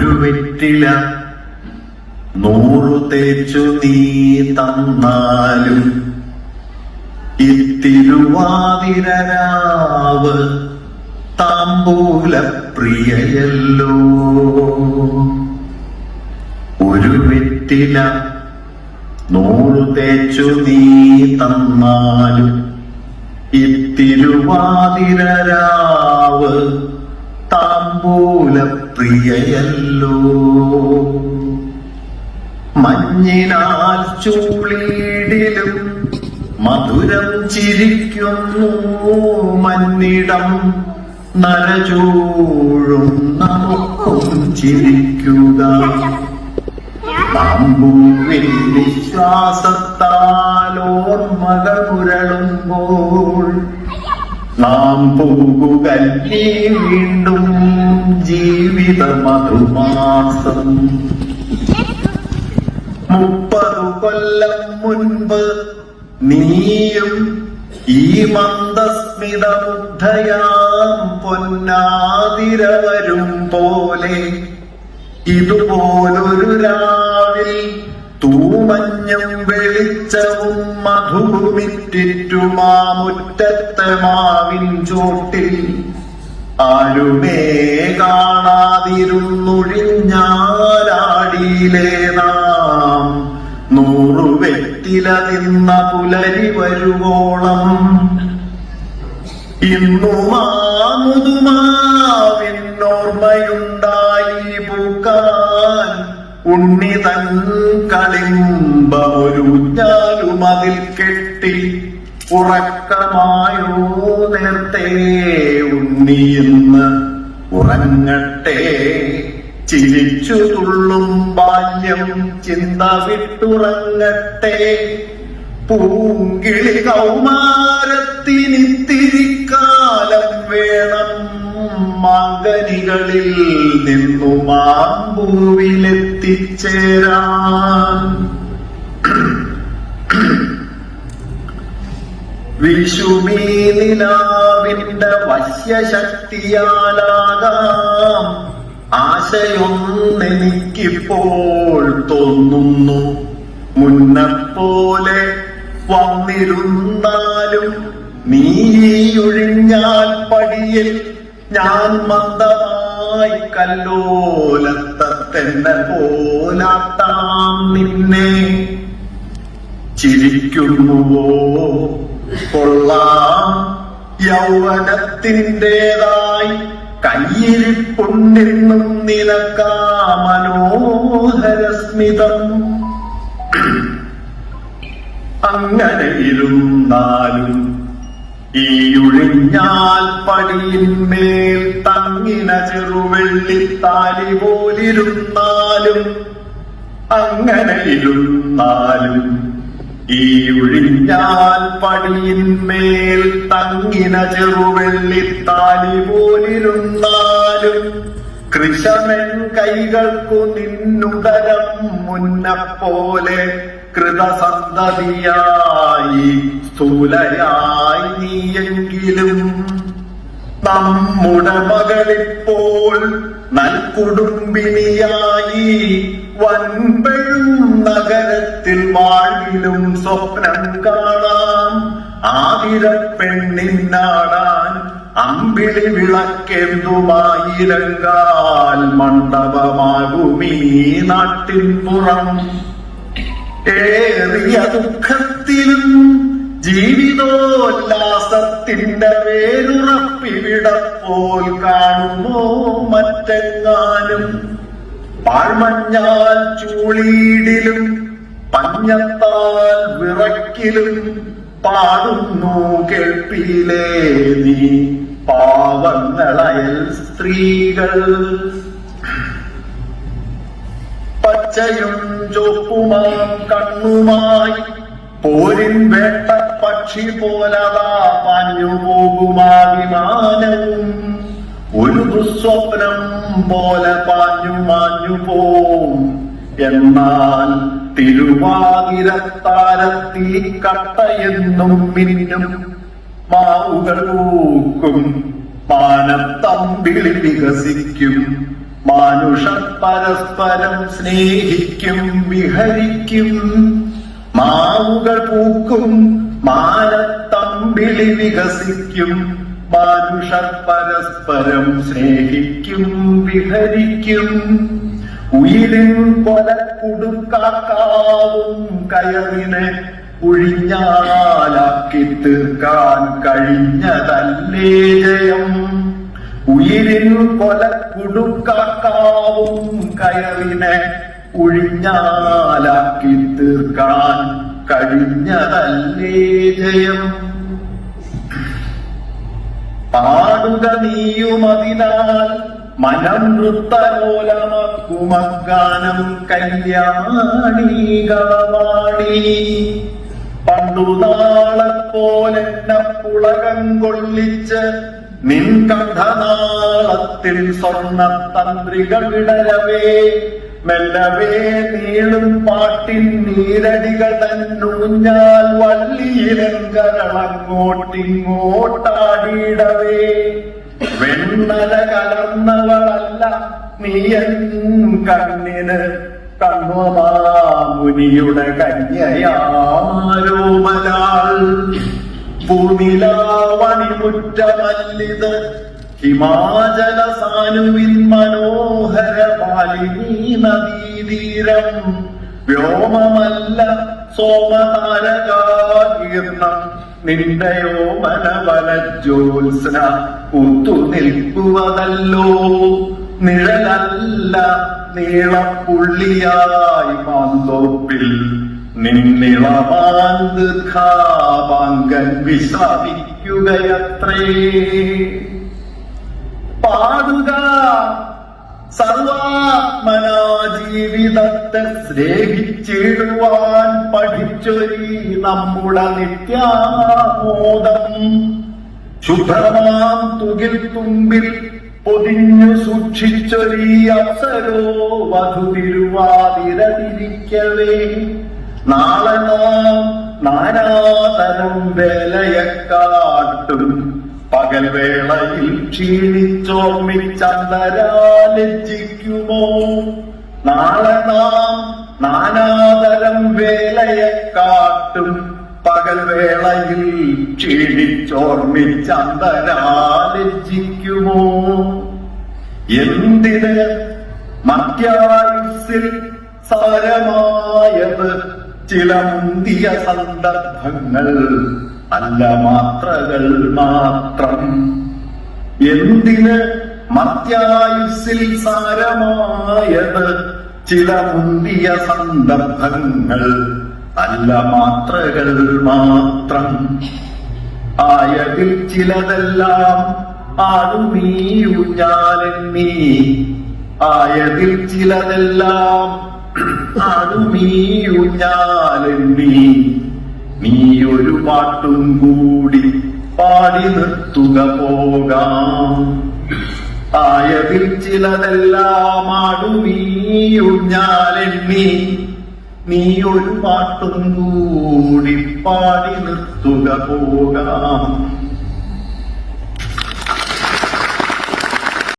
ഒരു വെറ്റില നൂറു തേച്ചു നീ തന്നാലും ഇത്തിരുവാതിരരാവ് താമ്പൂല പ്രിയയല്ലോ ഒരു വെറ്റില നൂറു തേച്ചു നീ തന്നാലും ഇത്തിരുവാതിരരാവ് താമ്പൂല പ്രിയയല്ലോ മഞ്ഞിനാൽ ചൂളീടിലും മധുരം ചിരിക്കുന്നു. മന്നിടം നരചൂഴും നമുക്കും ചിരിക്കുക. താമ്പൂവിൽ വിശ്വാസത്താൽ നാം പോകുകല്ലേ വീണ്ടും ജീവിത മധുമാസം. മുപ്പതു കൊല്ലം മുൻപ് നീയും ഈ മന്ദസ്മിതമുഗ്ധയാം പൊന്നാതിര വരും പോലെ ഇതുപോലൊരു രാവിൽ തൂമഞ്ഞും വെളിച്ചവും മധുമിറ്റിറ്റുമാമുറ്റത്തെ മാവിൻ ചോട്ടിൽ. ആരുമേ കാണാതിരുന്നൊഴിഞ്ഞാലാടിയിലെ നാം? നൂറു വെറ്റില നിന്ന പുലരി വരുവോളം. ഇന്നു മാമുതുമാവിന്നോർമ്മയുണ്ടായി പൂക്കാൻ ഉണ്ണി തൻ കളിമ്പ ഒരു അതിൽ കെട്ടി ഉറക്കമായോ നേരത്തെ ഉണ്ണിയെന്ന് ഉറങ്ങട്ടെ. ചിരിച്ചു തുള്ളും ബാല്യം ചിന്ത വിട്ടുറങ്ങട്ടെ. പൂങ്കിളി കൗമാരത്തിനിത്തിരിക്കാലം മാങ്കനികളിൽ നിന്നു മാമ്പൂവിലെത്തിച്ചേരാൻ. വിഷുമീ നിലാവിന്റെ വശ്യശക്തിയാലാകാം. ആശയൊന്നെനിക്കിപ്പോൾ തോന്നുന്നു. മുന്നപ്പോലെ വന്നിരുന്നാലും നീ ഒഴിഞ്ഞാൽ പടിയിൽ ഞാൻ മന്ദമായി കല്ലോലത്തെന്നെ പോലാട്ടാം നിന്നെ. ചിരിക്കുന്നുവോ? കൊള്ളാം. യൗവനത്തിന്റെതായി കയ്യിരിപ്പുണ്ടെന്നും നിനക്കാ മനോഹരസ്മിതം. അങ്ങനെ ഒഴിഞ്ഞാൽ പടിയിന്മേൽ തങ്ങിന ചെറുവെള്ളിത്താലി പോലിരുന്നാലും അങ്ങനെ ഇരുന്നാലും ഈ ഒഴിഞ്ഞാൽ പടിയിന്മേൽ തങ്ങിന ചെറുവെള്ളിത്താലി പോലിരുന്നാലും കൃഷമൻ കൈകൾക്കു നിന്നുദരം മുന്നപ്പോലെ കൃതസന്തതിയായി സ്ഥൂലയായി നീയെങ്കിലും നമ്മുടെ മകളിപ്പോൾ നൽകുടുംബിനിയായി വൻപെഴും നഗരത്തിൽ വാഴിലും സ്വപ്നം കാണാം. ആതിര പെണ്ണിനാടാൻ അമ്പിളി വിളക്കെന്തുമായിരങ്കാൽ മണ്ഡപമാകുമീ നാട്ടിൻ പുറം. ഏറിയ ദുഃഖത്തിലും ജീവിതോല്ലാസത്തിന്റെ വേരുറപ്പിവിടപ്പോൾ കാണുമോ മറ്റെങ്ങാനും. പാഴ്മഞ്ഞാൽ ചൂളീടിലും പഞ്ഞത്താൽ വിറക്കിലും പാടുന്നു കേൾപ്പിയിലേ നീ പാവങ്ങളയൽ സ്ത്രീകൾ. പച്ചയും ചോപ്പുമാ കണ്ണുമായി. പോരിൻ വേട്ട പക്ഷി പോലതാ പാഞ്ഞു പോകുമാ വിമാനവും ഒരു ദുസ്വപ്നം പോലെ പാഞ്ഞു മാഞ്ഞു പോവും. എന്നാൽ തിരുവാതിരത്താരത്തി കട്ടയെന്നും മിന്നും മാവുകൾ പൂക്കും മാനത്തമ്പിളി വികസിക്കും. മാനുഷർ പരസ്പരം സ്നേഹിക്കും വിഹരിക്കും. മാവുകൾ പൂക്കും മാനത്തമ്പിളി വികസിക്കും. മാനുഷർ പരസ്പരം സ്നേഹിക്കും വിഹരിക്കും. ഉയിരിൻ കൊല കുടുക്കാക്കാവും കയറിനെ ഒഴിഞ്ഞാലാക്കി തീർക്കാൻ കഴിഞ്ഞതല്ലേ ജയം. ഉയിരിൻ കൊല കുടുക്കാക്കാവും കയറിനെ ഒഴിഞ്ഞാലാക്കി തീർക്കാൻ കഴിഞ്ഞതല്ലേ ജയം. പാടുക നീയുമതിനാൽ മനം നൃത്തലോലമക്കുമഗാനം കല്യാണി പണ്ടുനാളെ പോലെ പുളകം കൊള്ളിച്ച് നിൻ കണ്ഠനാളത്തിൽ സ്വർണ തന്ത്രിക വിടരവേ മെല്ലവേ നീളും പാട്ടിൻ നീരടികൾ തന്നൂഞ്ഞാൽ വള്ളിയിലെങ്കരളങ്ങോട്ടിങ്ങോട്ടാടിയിടവേ വെണ്ണല കലർന്നവളല്ല നീയൻ കണ്ണിന് കണ്വമാമുനിയുടെ കന്യയാരോമലാൾ പൂനിലാവണിമുറ്റമല്ലിത് ഹിമാചല സാനുവിൻ മനോഹര പാലിനീ നദീതീരം വ്യോമമല്ല സോമതാരകാകീർണം നിന്റെയോ മനവല ജ്യോത്സന കൂത്തു നിൽക്കുവതല്ലോ നിഴലല്ല നീളപ്പുള്ളിയായി മാന്തോപ്പിൽ നിന്നിളമാന്ത് ഖാപാങ്കൻ വിശ്രമിക്കുകയത്രേ പാടുക സർവാത്മനാ ജീവിതത്തെ സ്നേഹിച്ചിടുവാൻ പഠിച്ചൊരി നമ്മുടെ നിത്യാമോദം. ശുഭ്രമാം തുകിൽ തുമ്പിൽ പൊതിഞ്ഞു സൂക്ഷിച്ചൊരീ അപ്സരോ വധുതിരുവാതിരതിരിക്കവേ നാളെ നാം നാനാതരം വേലയക്കാട്ടും പകൽ വേളയിൽ ക്ഷീണിച്ചോർമ്മിച്ചന്തരാലജ്ജിക്കുമോ നാളെ നാം നാനാതരം വേലയെക്കാട്ടും പകൽ വേളയിൽ ക്ഷീണിച്ചോർമ്മിച്ചന്തരാലജ്ജിക്കുമോ എന്തിന് മധ്യായുസിൽ സാരമായത് ചില സന്ദർഭങ്ങൾ അല്ല മാത്രകൾ മാത്രം. എന്തിന് മത്യായുസിൽ സാരമായത് ചില മുന്തിയ സന്ദർഭങ്ങൾ അല്ല മാത്രകൾ മാത്രം? ആയതിൽ ചിലതെല്ലാം ആടുമീ ഊഞ്ഞാലെന്നീ ആയതിൽ ചിലതെല്ലാം ആടുമീ ഊഞ്ഞാലെന്നീ നീ ഒരു പാട്ടും കൂടി പാടി നിർത്തുക പോകാം. ആയതിൽ ചിലതെല്ലാം ആടുമീ ഊഞ്ഞാലെന്നീ നീ ഒരു പാട്ടും കൂടി പാടി നിർത്തുക പോകാം.